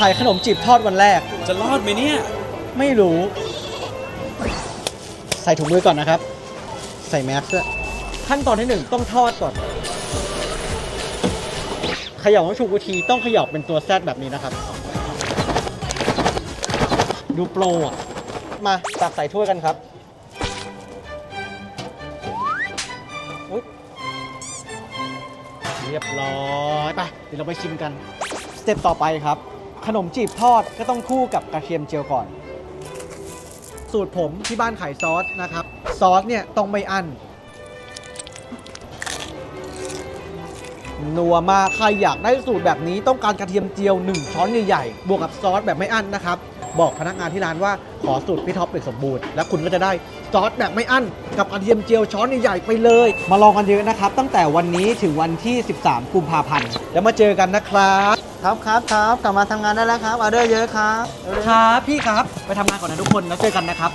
ขายขนมจีบทอดวันแรก จะรอดไหมเนี่ย ไม่รู้ ใส่ถุงมือก่อนนะครับ ใส่แมสด้วยขั้นตอนที่หนึ่งต้องทอดก่อนเขย่าต้องชูกุทีต้องเขย่าเป็นตัวแซดแบบนี้นะครับ ดูโปรอะ มาตักใส่ถ้วยกันครับอุ๊ยเรียบร้อย ไป เดี๋ยวเราไปชิมกัน สเต็ปต่อไปครับ ขนมจีบทอดก็ต้องคู่กับกระเทียมเจียวก่อน สูตรผมที่บ้านขายซอสนะครับ ซอสเนี่ยต้องไม่อั้นนัวมากใครอยากได้สูตรแบบนี้ต้องการกระเทียมเจียว 1 ช้อนใหญ่ๆบวกกับซอสแบบไม่อั้นนะครับ บอกพนักงานที่ร้านว่าขอสูตรพี่ท็อปเป็นสมบูรณ์แล้วคุณก็จะได้ซอสแบบไม่อั้นกับกระเทียมเจียวช้อนใหญ่ๆไปเลย มาลองกันเยอะนะครับ ตั้งแต่วันนี้ถึงวันที่ 13 กุมภาพันธ์แล้วมาเจอกันนะครับครับครับครับกลับมาทำงานได้แล้วครับออเดอร์เยอะครับครับพี่ครับไปทำงานก่อนนะทุกคนแล้วเจอกันนะครับ